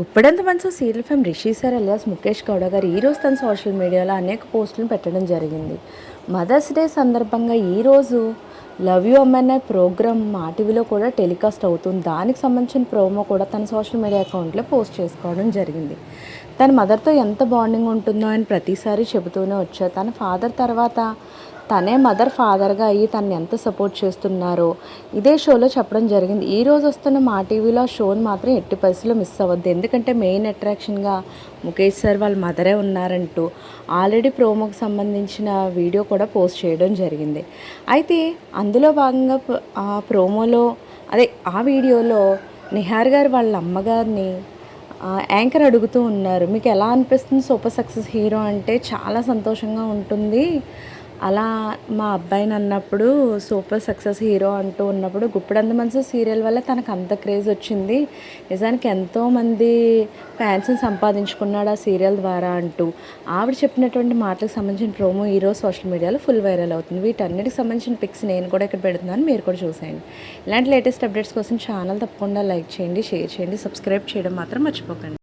గుప్పడంత మనసు serial fame Rishi sir alias Mukesh Gowda garu ఈరోజు తన సోషల్ మీడియాలో అనేక పోస్టులను పెట్టడం జరిగింది. మదర్స్ డే సందర్భంగా ఈరోజు లవ్ యూ అమ్మాయి ప్రోగ్రామ్ మా టీవీలో కూడా టెలికాస్ట్ అవుతుంది. దానికి సంబంధించిన ప్రోమో కూడా తన సోషల్ మీడియా అకౌంట్లో పోస్ట్ చేసుకోవడం జరిగింది. తన మదర్తో ఎంత బాండింగ్ ఉంటుందో అని ప్రతిసారి చెబుతూనే వచ్చారు. తన ఫాదర్ తర్వాత తనే మదర్ ఫాదర్గా అయ్యి తనని ఎంత సపోర్ట్ చేస్తున్నారో ఇదే షోలో చెప్పడం జరిగింది. ఈ రోజు వస్తున్న మా టీవీలో ఆ షోని మాత్రం ఎట్టి పరిస్థితుల్లో మిస్ అవ్వద్దు. ఎందుకంటే మెయిన్ అట్రాక్షన్గా ముఖేష్ సార్ వాళ్ళ మదరే ఉన్నారంటూ ఆల్రెడీ ప్రోమోకి సంబంధించిన వీడియో కూడా పోస్ట్ చేయడం జరిగింది. అయితే అందులో భాగంగా ఆ ప్రోమోలో అదే ఆ వీడియోలో నిహార్ గారు వాళ్ళ అమ్మగారిని యాంకర్ అడుగుతూ ఉన్నారు. మీకు ఎలా అనిపిస్తుంది సూపర్ సక్సెస్ హీరో అంటే? చాలా సంతోషంగా ఉంటుంది. అలా మా అబ్బాయిని అన్నప్పుడు సూపర్ సక్సెస్ హీరో అంటూ ఉన్నప్పుడు గుప్పిడంత మనసు సీరియల్ వల్ల తనకు అంత క్రేజ్ వచ్చింది. నిజానికి ఎంతోమంది ఫ్యాన్స్ని సంపాదించుకున్నాడు ఆ సీరియల్ ద్వారా అంటూ. ఆవిడ చెప్పినటువంటి మాటలకు సంబంధించిన ప్రోమో ఈరోజు సోషల్ మీడియాలో ఫుల్ వైరల్ అవుతుంది. వీటన్నిటికి సంబంధించిన పిక్స్ నేను కూడా ఇక్కడ పెడుతున్నాను. మీరు కూడా చూసేయండి. ఇలాంటి లేటెస్ట్ అప్డేట్స్ కోసం ఛానల్ తప్పకుండా లైక్ చేయండి షేర్ చేయండి సబ్స్క్రైబ్ చేయడం మాత్రం మర్చిపోకండి.